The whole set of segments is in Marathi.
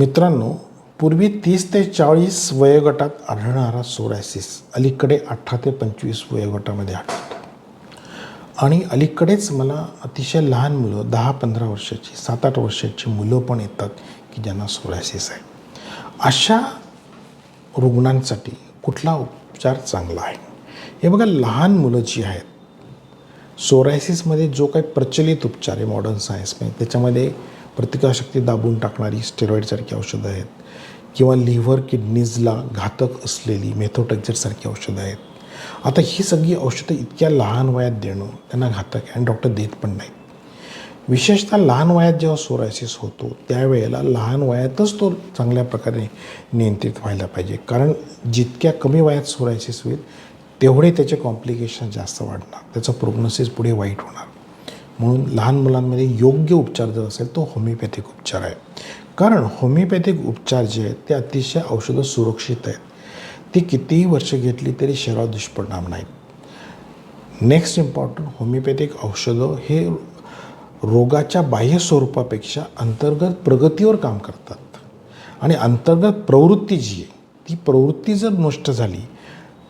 मित्रांनो पूर्वी तीस ते चाळीस वयोगटात आढळणारा सोरायसिस अलीकडे अठरा ते पंचवीस वयोगटामध्ये आढळतो. आणि अलीकडेच मला अतिशय लहान मुलं दहा पंधरा वर्षाची सात आठ वर्षाची मुलं पण येतात की ज्यांना सोरायसिस आहे. अशा रुग्णांसाठी कुठला उपचार चांगला आहे? हे बघा लहान मुलं जी आहेत सोरायसिसमध्ये जो काही प्रचलित उपचार आहे मॉडर्न सायन्समध्ये त्याच्यामध्ये प्रतिकारशक्ती दाबून टाकणारी स्टेरॉईडसारखी औषधं आहेत. किंवा लिव्हर किडनीजला घातक असलेली मेथोटेक्झरसारखी औषधं आहेत. आता ही सगळी औषधं इतक्या लहान वयात देणं त्यांना घातक आहे आणि डॉक्टर देत पण नाहीत. विशेषतः लहान वयात जेव्हा सोरायसिस होतो त्यावेळेला लहान वयातच तो चांगल्या प्रकारे नियंत्रित व्हायला पाहिजे. कारण जितक्या कमी वयात सोरायसिस होईल तेवढे त्याचे कॉम्प्लिकेशन जास्त वाढणार. त्याचं प्रोग्नोसिस पुढे वाईट होणार. म्हणून लहान मुलांमध्ये योग्य उपचार जर असेल तो होमिओपॅथिक उपचार आहे. कारण होमिओपॅथिक उपचार जे आहेत ते अतिशय औषधं सुरक्षित आहेत. ती कितीही वर्ष घेतली तरी शरीरावर दुष्परिणाम नाहीत. नेक्स्ट इम्पॉर्टंट होमिओपॅथिक औषधं हे रोगाच्या बाह्य स्वरूपापेक्षा अंतर्गत प्रगतीवर काम करतात. आणि अंतर्गत प्रवृत्ती जी आहे ती प्रवृत्ती जर नष्ट झाली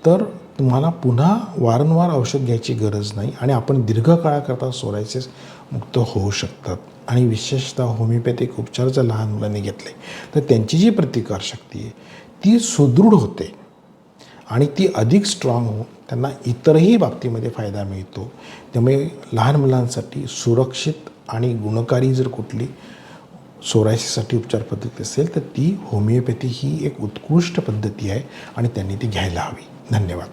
तर तुम्हाला पुन्हा वारंवार औषध घ्यायची गरज नाही आणि आपण दीर्घकाळाकरता सोरायसिस मुक्त होऊ शकतात. आणि विशेषतः होमिओपॅथिक उपचार जर लहान मुलांनी घेतले. तर त्यांची जी प्रतिकारशक्ती आहे ती सुदृढ होते. आणि ती अधिक स्ट्रॉंग होऊन त्यांना इतरही बाबतीमध्ये फायदा मिळतो. त्यामुळे लहान मुलांसाठी सुरक्षित आणि गुणकारी जर कुठली सोरायसिससाठी उपचार पद्धती असेल तर ती होमिओपॅथी ही एक उत्कृष्ट पद्धती आहे आणि त्यांनी ती घ्यायला हवी. धन्यवाद.